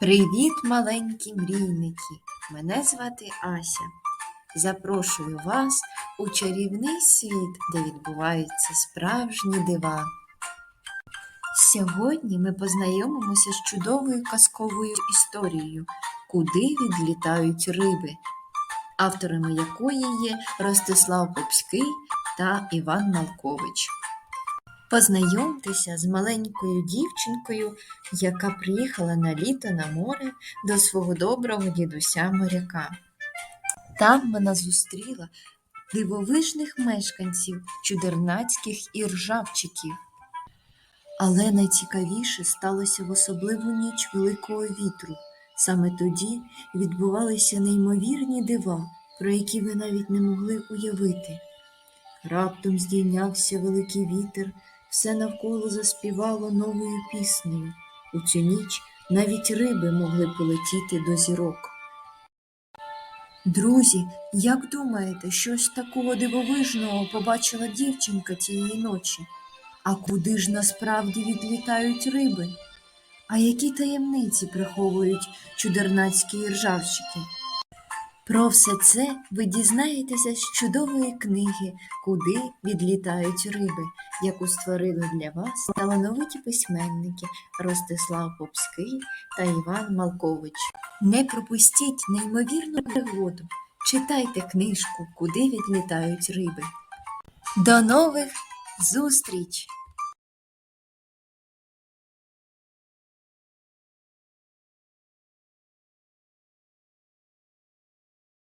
Привіт, маленькі мрійники! Мене звати Ася. Запрошую вас у чарівний світ, де відбуваються справжні дива. Сьогодні ми познайомимося з чудовою казковою історією, куди відлітають риби, авторами якої є Ростислав Попський та Іван Малкович. Познайомтеся з маленькою дівчинкою, яка приїхала на літо на море до свого доброго дідуся моряка. Там вона зустріла дивовижних мешканців чудернацьких і ржавчиків. Але найцікавіше сталося в особливу ніч великого вітру. Саме тоді відбувалися неймовірні дива, про які ви навіть не могли уявити. Раптом здійнявся великий вітер, все навколо заспівало новою піснею. У цю ніч навіть риби могли полетіти до зірок. Друзі, як думаєте, щось такого дивовижного побачила дівчинка цієї ночі? А куди ж насправді відлітають риби? А які таємниці приховують чудернацькі ржавчики? Про все це ви дізнаєтеся з чудової книги Куди відлітають риби, яку створили для вас талановиті письменники Ростислав Попський та Іван Малкович. Не пропустіть неймовірну пригоду. Читайте книжку Куди відлітають риби. До нових зустріч!